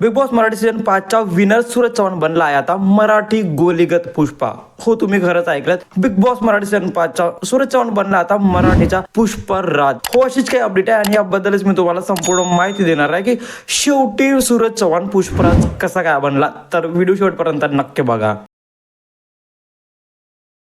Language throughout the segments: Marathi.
बिग बॉस मराठी सीझन पाचचा विनर सूरज चव्हाण बनला आहे. आता मराठी गोलीगत पुष्पा. हो तुम्ही खरंच ऐकलं बिग बॉस मराठी सीझन पाचचा सूरज चव्हाण बनला आता मराठीचा पुष्पराज. हो अशीच काही अपडेट आहे आणि याबद्दलच मी तुम्हाला संपूर्ण माहिती देणार आहे की शेवटी सूरज चव्हाण पुष्पराज कसा काय बनला? तर व्हिडिओ शेवटपर्यंत नक्की बघा.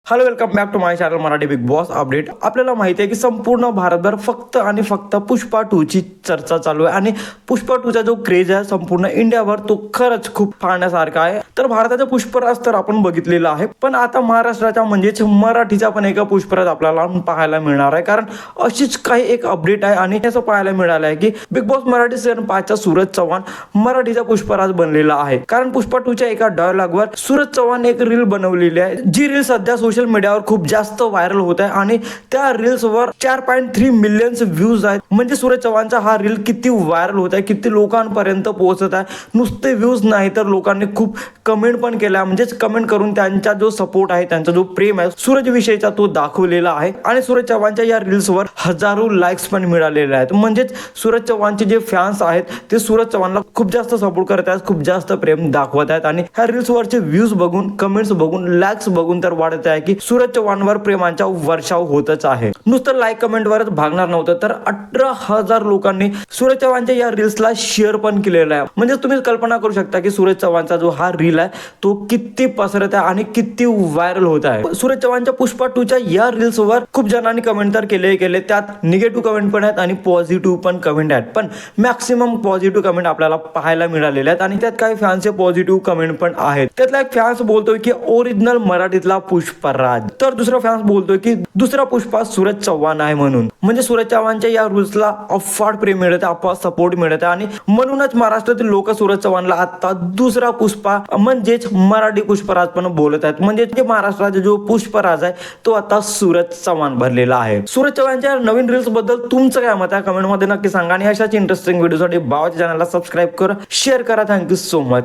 Hello welcome back to my channel Marathi Bigg Boss update आपल्याला माहिती आहे की संपूर्ण भारतभर फक्त आणि फक्त पुष्पा टू ची चर्चा चालू आहे. आणि पुष्पा टू चा जो क्रेज आहे संपूर्ण इंडियावर तो खरंच खूप पाहण्यासारखा आहे. तर भारताचा पुष्पराज तर आपण बघितलेला आहे. पण आता महाराष्ट्राच्या म्हणजेच मराठीचा पण एका पुष्पराज आपल्याला पाहायला मिळणार आहे. कारण अशीच काही एक अपडेट आहे आणि असं पाहायला मिळालं आहे की बिग बॉस मराठी सीझन पाचचा सूरज चव्हाण मराठीचा पुष्पराज बनलेला आहे. कारण पुष्पा टूच्या एका डायलॉगवर सूरज चव्हाण एक रील बनवलेली आहे. जी रील सध्या सोशल सोशल मीडियावर खूप जास्त व्हायरल होत आहे आणि त्या रील्सवर चार पॉईंट थ्री मिलियन्स व्ह्यूज आहेत. म्हणजे सूरज चव्हाणचा हा रील किती व्हायरल होत आहे किती लोकांपर्यंत पोहोचत आहे. नुसते व्ह्यूज नाही तर लोकांनी खूप कमेंट पण केल्या. म्हणजेच कमेंट करून त्यांचा जो सपोर्ट आहे त्यांचा जो प्रेम आहे सूरज विषयीचा तो दाखवलेला आहे. आणि सूरज चव्हाणच्या या रील्सवर हजारो लाईक्स पण मिळालेले आहेत. म्हणजेच सूरज चव्हाणचे जे फॅन्स आहेत ते सूरज चव्हाणला खूप जास्त सपोर्ट करत आहेत खूप जास्त प्रेम दाखवत आहेत. आणि ह्या रील्सवरचे व्ह्यूज बघून कमेंट्स बघून लाईक्स बघून तर वाढत आहे की की सूरज चव्हाणवर प्रेमांचा वर्षाव होतच आहे. नुसतं लाईक कमेंटवरच भागणार नव्हतं तर अठरा हजार लोकांनी सूरज चव्हाणच्या या रील्सला शेअर पण केलेला आहे. म्हणजे तुम्ही कल्पना करू शकता की सूरज चव्हाणचा जो हा रील आहे तो किती पसरत आहे आणि किती व्हायरल होत आहे. सूरज चव्हाणच्या पुष्पा टूच्या या रील्सवर खूप जणांनी कमेंट तर केले केले त्यात निगेटिव्ह कमेंट पण आहेत आणि पॉझिटिव्ह पण कमेंट आहेत. पण मॅक्सिमम पॉझिटिव्ह कमेंट आपल्याला पाहायला मिळालेले आहेत आणि त्यात काही फॅन्सचे पॉझिटिव्ह कमेंट पण आहेत. त्यातला एक फॅन्स बोलतोय की ओरिजिनल मराठीतला पुष्पा पुष्पराज तर दुसरा फॅन्स बोलतोय की दुसरा पुष्पा सूरज चव्हाण आहे म्हणून. म्हणजे सूरज चव्हाणच्या या रूल्सला अफाट प्रेम मिळत आहे अफाट सपोर्ट मिळत आहे आणि म्हणूनच महाराष्ट्रातील लोक सूरज चव्हाणला आता दुसरा पुष्पा म्हणजेच मराठी पुष्पराज पण बोलत आहेत. म्हणजे महाराष्ट्राचा जो पुष्पराज आहे तो आता सूरज चव्हाण भरलेला आहे. सूरज चव्हाणच्या नवीन रील्सबद्दल तुमचं काय मत आहे? कमेंटमध्ये नक्की सांगा आणि अशाच इंटरेस्टिंग व्हिडिओसाठी बाबाच्या चॅनलला सबस्क्राईब करा शेअर करा. Thank you so much